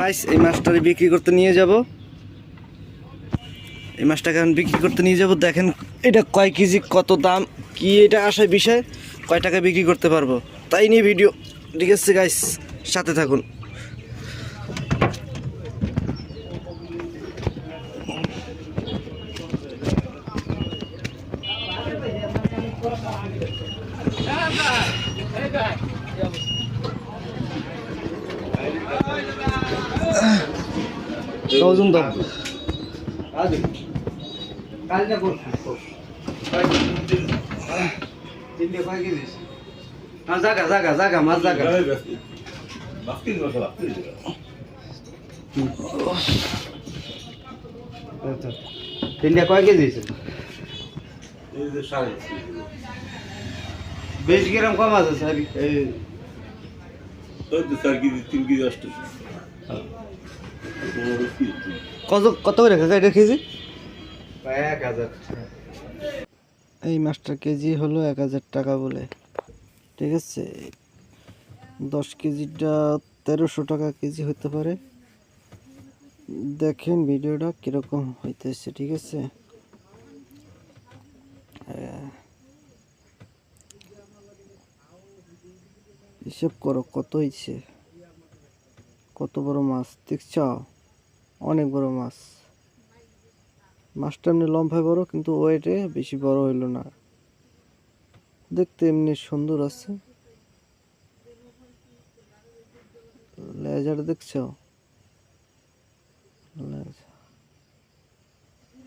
Guys এই মাছটারে বিক্রি করতে নিয়ে যাব। এই মাছটাকে এখন বিক্রি করতে নিয়ে যাব। দেখেন, এটা কয় কেজি, কত দাম, কি এটা আসার বিষয়, কয় টাকা বিক্রি করতে পারব। তাই নিয়ে ভিডিও ঠিক আছে গাইস সাথে থাকুন। ওজন দাম জাগা জাগা জাগা মাছ জাগা তিনটা কয় কেজি বেশ গ্রাম কম আছে, স্যার। এই কত কত করে কাকা এটা কেজি? এক হাজার এই মাছটার কেজি হলো এক হাজার টাকা বলে। ঠিক আছে? দশ কেজিটা তেরোশো টাকা কেজি হতে পারে। দেখেন ভিডিওটা কীরকম হইতেছে, ঠিক আছে। হিসেব করো কত হয়েছে কত বড় মাছ, দেখছ? অনেক বড় মাছ। মাছটা এমনি লম্বায় বড়, কিন্তু ওয়েটে বেশি বড় হইল না। দেখতে এমনি সুন্দর আছে। লেজার দেখছ।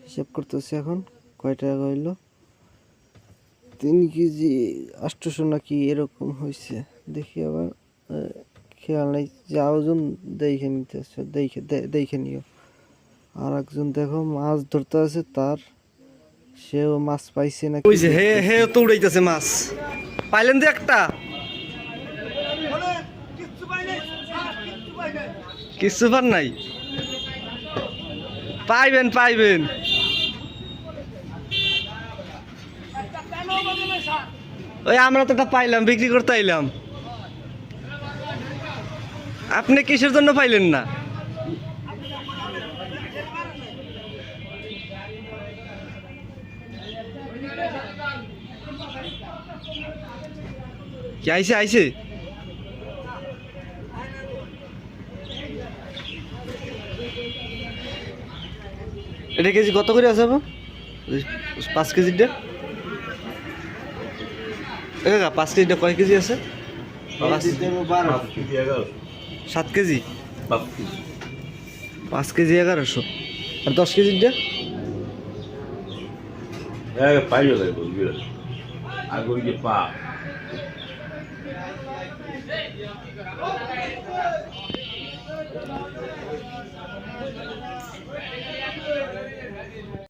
হিসাব করতেছি এখন, কয় টাকা হইল? তিন কেজি আটশোশো নাকি এরকম হয়েছে দেখি আবার। খেয়াল নেই যে ওজন দেখে নিতেছে দেখে দেখে নিও। আর একজন দেখো মাছ ধরতে আছে তার সেও মাছ পাইছে না ওই যে হে হে তো উড়াইতেছে মাছ। পাইলেন তো একটা? কিছু পার নাই? পাইবেন পাইবেন। ওই আমরা তো একটা পাইলাম, বিক্রি করতে আইলাম। আপনি কিসের জন্য পাইলেন না? কি আইছে আইছে? এটা কেজি কত করে আছে পাঁচ কেজিটা? কাকা পাঁচ কেজিটা কয় কেজি আছে? সাত কেজি? পাঁচ কেজি। এগারোশো। আর দশ কেজির পাইও যায় বুঝবি আগুন যে পা।